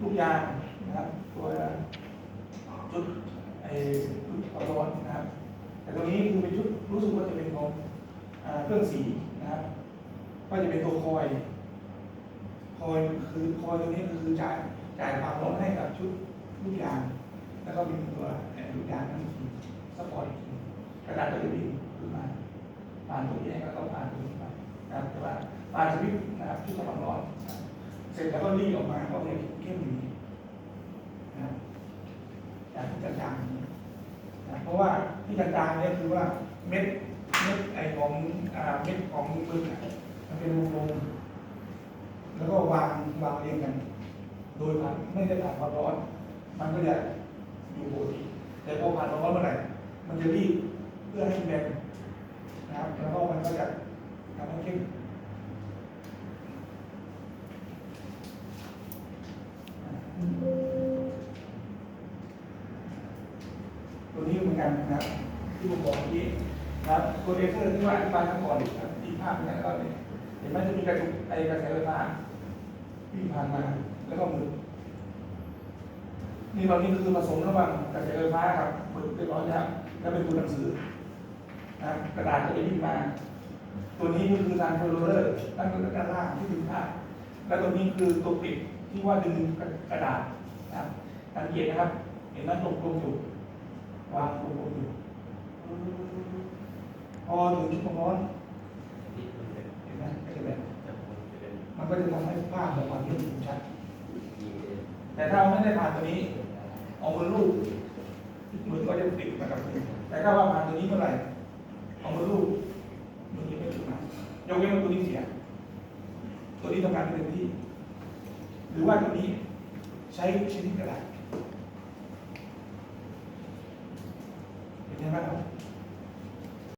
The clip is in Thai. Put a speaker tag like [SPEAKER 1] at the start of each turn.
[SPEAKER 1] ลูกยางนะครับตัวชุดไอ้ชุดความร้อนนะครับ แต่ตัวนี้คือเป็นชุดรู้สึกว่าจะเป็นของอเครื่องสีนะครับก็จะเป็นตัวคอยคอยคือคอยตัวนี้ก็คือจ่ายจ่ายความร้อนให้กับชุดลูกยาง แล้วก็มีตัวไอ้ลูกยางนั้นอีสปอร์ตกทีกระดาษก็จะวิ่งขึ้นมาผ่านตัวนี้ก็ต้องผ่านตัวนี้ไปนะครับแต่ว่าผ่านสวิตนะครับชุดความร้อนนะครับ ร็จแล้วก็รีดออกมาก็เป็นเข้มอย่างนี้นะครับจากที่จางๆอย่างนี้นะเพราะว่าที่จางๆเนี่ยคือว่าเม็ดเม็ดไอของอ่าเม็ดของมึงอมันเป็นวงๆแล้วก็วางวางเรียงกัน โดยผ่านไม่ได้ผ่านความร้อน มันก็จะอยู่ปกติแต่พอผ่านความร้อนเมื่อไหร่มันจะรีบเพื่อให้แบนนะครับแล้วก็มันก็จะทำให้เข้ม ตัวนี้เหมือนกันนะครับที่ผมบอกเมื่อกี้นะครับตัวเลเซอร์ที่ว่าอธิบายทั้งก่อนนะครับอีกภาพนี้แล้วก็เนี่ยเห็นไหมจะมีกระจุกไอกระแสไฟฟ้าวิ่งผ่านมาแล้วก็หมุนนี่ตอนนี้คือผสมระหว่างกระแสไฟฟ้ากับหมึกเรียบร้อยแล้วแล้วเป็นตัวหนังสือนะกระดาษก็จะวิ่งมา ตัวนี้ก็คือทางโฟลเลอร์ด้านบนด้านล่างที่ดึงผ้าแล้วตัวนี้คือตัวปิดที่ว่าดึงกระดาษนะครับสังเกตนะครับ เห็นไหมตกลงอยู่ วางตกลงอยู่พอถึงชุดความร้อนเห็นไหมก็จะแบบมันก็จะทำให้ภาพออกมาเห็นชัด แต่ถ้าไม่ได้ผ่านตัวนี้ เอามือลูบมือก็จะติดมากับมือแต่ถ้าว่าผ่านตัวนี้เมื่อไหร่เอามือลูบมือนี้ไม่ติดมายกเว้นว่าตัวนี้เสีย ตัวนี้ทำงานเต็มที่ หรือว่าตัวนี้ใช้ชนิดกระดาษ Around.